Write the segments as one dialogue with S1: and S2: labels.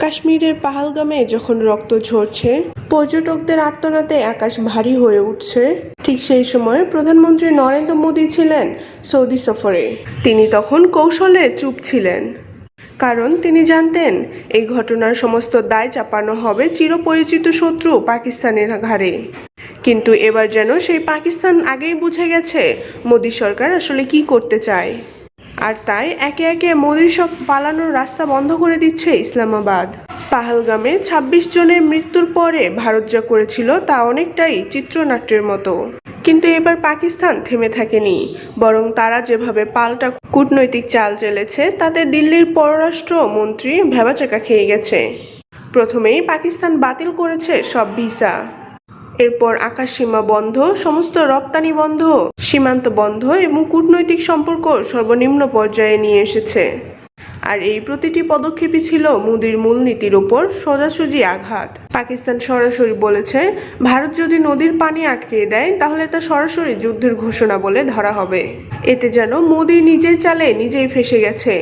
S1: কাশ্মীরের পাহালগামে যখন রক্ত ঝরছে, পর্যটকদের আত্মনাতে আকাশ ভারী হয়ে উঠছে। ঠিক সেই সময় প্রধানমন্ত্রী নরেন্দ্র মোদী ছিলেন সৌদি সফরে। তিনি তখন কৌশলে চুপ ছিলেন। কারণ তিনি জানতেন, এই ঘটনার সমস্ত দায় চাপানো হবে চিরপরিচিত শত্রু পাকিস্তানের ঘাড়ে। কিন্তু এবার যেন সেই পাকিস্তান আগেই বুঝে গেছে, মোদী সরকার আসলে কি করতে চায়। আর তাই একে একে মোদির সব পালানোর রাস্তা বন্ধ করে দিচ্ছে ইসলামাবাদ। পাহালগামে ২৬ জনের মৃত্যুর পরে ভারত যা করেছিল তা অনেকটাই চিত্রনাট্যের মতো। কিন্তু এবার পাকিস্তান থেমে থাকেনি। বরং তারা যেভাবে পাল্টা কূটনৈতিক চাল চলেছে তাতে দিল্লির পররাষ্ট্র মন্ত্রী ভেবাচাকা খেয়ে গেছে। প্রথমেই পাকিস্তান বাতিল করেছে সব ভিসা। এরপর আকাশসীমা বন্ধ, সমস্ত রপ্তানি বন্ধ, সীমান্ত বন্ধ এবং কূটনৈতিক সম্পর্ক সর্বনিম্ন পর্যায়ে নিয়ে এসেছে। আর এই প্রতিটি পদক্ষেপই ছিল মোদির মূলনীতির ওপর সোজাসুজি আঘাত। পাকিস্তান সরাসরি বলেছে, ভারত যদি নদীর পানি আটকে দেয়, তাহলে তা সরাসরি যুদ্ধের ঘোষণা বলে ধরা হবে। এতে যেন মোদি নিজের চালে নিজেই ফেসে গেছে।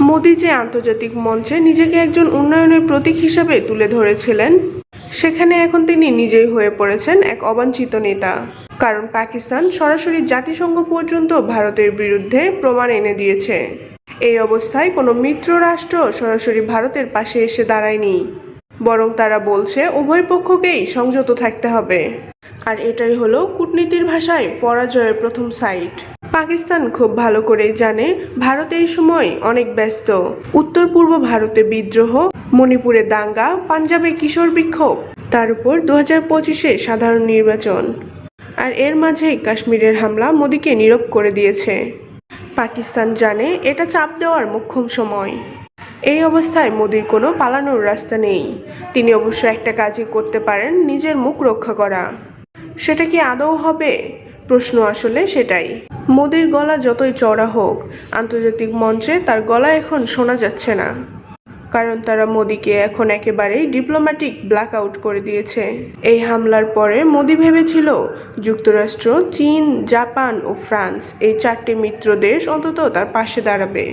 S1: মোদি যে আন্তর্জাতিক মঞ্চে নিজেকে একজন উন্নয়নের প্রতীক হিসেবে তুলে ধরেছিলেন সেখানে এখন তিনি নিজেই হয়ে পড়েছেন এক অবাঞ্ছিত নেতা। কারণ পাকিস্তান সরাসরি জাতিসংঘ পর্যন্ত ভারতের বিরুদ্ধে প্রমাণ এনে দিয়েছে। এই অবস্থায় কোনো মিত্র রাষ্ট্র সরাসরি ভারতের পাশে এসে দাঁড়ায়নি। বরং তারা বলছে, উভয় পক্ষকেই সংযত থাকতে হবে। আর এটাই হলো কূটনীতির ভাষায় পরাজয়ের প্রথম সাইট। পাকিস্তান খুব ভালো করেই জানে, ভারত এই সময় অনেক ব্যস্ত। উত্তর পূর্ব ভারতে বিদ্রোহ মণিপুরে দাঙ্গা, পাঞ্জাবে কিশোর বিক্ষোভ, তার উপর দু হাজার পঁচিশে সাধারণ নির্বাচন। আর এর মাঝেই কাশ্মীরের হামলা মোদীকে নীরব করে দিয়েছে। পাকিস্তান জানে এটা চাপ দেওয়ার মোক্ষম সময়। এই অবস্থায় মোদির কোনো পালানোর রাস্তা নেই। তিনি অবশ্য একটা কাজই করতে পারেন নিজের মুখ রক্ষা করা। সেটা কি আদৌ হবে? প্রশ্ন আসলে সেটাই। মোদির গলা যতই চড়া হোক, আন্তর্জাতিক মঞ্চে তার গলা এখন শোনা যাচ্ছে না। কারণ তারা মোদিকে এখন একেবারেই ডিপ্লোম্যাটিক ব্ল্যাক আউট করে দিয়েছে। এই হামলার পরে মোদি ভেবেছিল যুক্তরাষ্ট্র, চীন, জাপান ও ফ্রান্স এই চারটি মিত্র দেশ অন্তত তার পাশে দাঁড়াবে।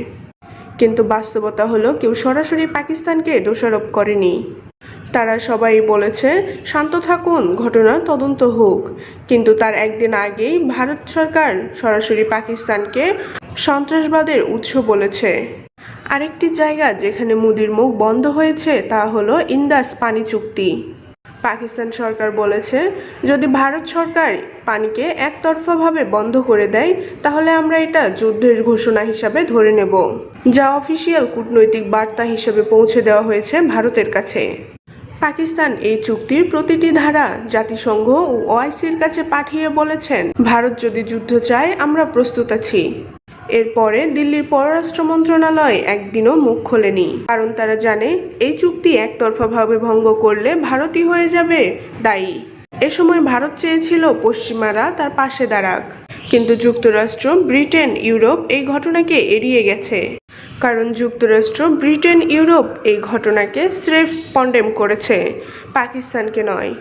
S1: কিন্তু বাস্তবতা হলো কেউ সরাসরি পাকিস্তানকে দোষারোপ করেনি। তারা সবাই বলেছে, শান্ত থাকুন, ঘটনা তদন্ত হোক। কিন্তু তার একদিন আগেই ভারত সরকার সরাসরি পাকিস্তানকে সন্ত্রাসবাদের উৎস বলেছে। আরেকটি জায়গা যেখানে মুদির মুখ বন্ধ হয়েছে, তা হলো ইন্দাস পানি চুক্তি। পাকিস্তান সরকার বলেছে, যদি ভারত সরকার পানিকে একতরফাভাবে বন্ধ করে দেয়, তাহলে আমরা এটা যুদ্ধের ঘোষণা হিসাবে ধরে নেব, যা অফিসিয়াল কূটনৈতিক বার্তা হিসেবে পৌঁছে দেওয়া হয়েছে ভারতের কাছে। পাকিস্তান এই চুক্তির প্রতিটি ধারা জাতিসংঘ ও ওআইসির কাছে পাঠিয়ে বলেছেন, ভারত যদি যুদ্ধ চায়, আমরা প্রস্তুত আছি। এরপরে দিল্লির পররাষ্ট্র মন্ত্রণালয় একদিনও মুখ খোলেনি। কারণ তারা জানে, এই চুক্তি একতরফাভাবে ভঙ্গ করলে ভারতই হয়ে যাবে দায়ী। এ সময় ভারত চেয়েছিল পশ্চিমারা তার পাশে দাঁড়াক। কিন্তু যুক্তরাষ্ট্র, ব্রিটেন, ইউরোপ এই ঘটনাকে এড়িয়ে গেছে। কারণ যুক্তরাষ্ট্র, ব্রিটেন, ইউরোপ এই ঘটনাকে স্রেফ কন্ডেম করেছে, পাকিস্তানকে নয়।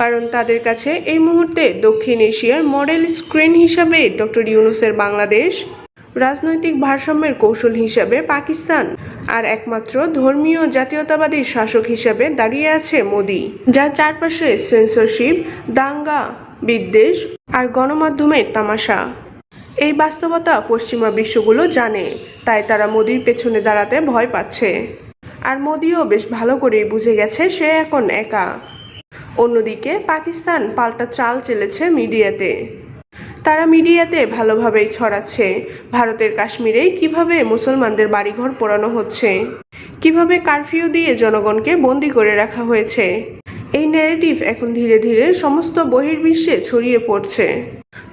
S1: কারণ তাদের কাছে এই মুহূর্তে দক্ষিণ এশিয়ার মডেল স্ক্রিন হিসাবে ডক্টর ইউনুসের বাংলাদেশ রাজনৈতিক ভারসাম্যের কৌশল হিসাবে পাকিস্তান আর একমাত্র ধর্মীয় জাতীয়তাবাদী শাসক হিসাবে দাঁড়িয়ে আছে মোদি, যার চারপাশে সেন্সরশিপ দাঙ্গা, বিদ্বেষ আর গণমাধ্যমের তামাশা। এই বাস্তবতা পশ্চিমা বিশ্বগুলো জানে, তাই তারা মোদির পেছনে দাঁড়াতে ভয় পাচ্ছে। আর মোদিও বেশ ভালো করেই বুঝে গেছে সে এখন একা। অন্যদিকে পাকিস্তান পাল্টা চাল চেলেছে মিডিয়াতে। তারা মিডিয়াতে ভালোভাবেই ছড়াচ্ছে। ভারতের কাশ্মীরে কীভাবে মুসলমানদের বাড়িঘর পোড়ানো হচ্ছে? কীভাবে কারফিউ দিয়ে জনগণকে বন্দি করে রাখা হয়েছে? এই ন্যারেটিভ এখন ধীরে ধীরে সমস্ত বহির্বিশ্বে ছড়িয়ে পড়ছে।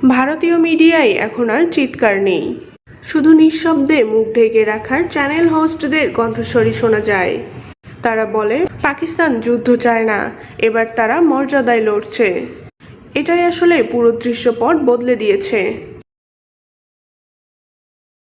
S1: ভারতীয় মিডিয়ায় এখন আর চিৎকার নেই। শুধু নিঃশব্দে মুখ ঢেকে রাখার চ্যানেল হোস্টদের কণ্ঠস্বরই শোনা যায়। তারা বলে, পাকিস্তান যুদ্ধ চায় না। এবার তারা মর্যাদায় লড়ছে। এটাই আসলে পুরো দৃশ্যপট বদলে দিয়েছে।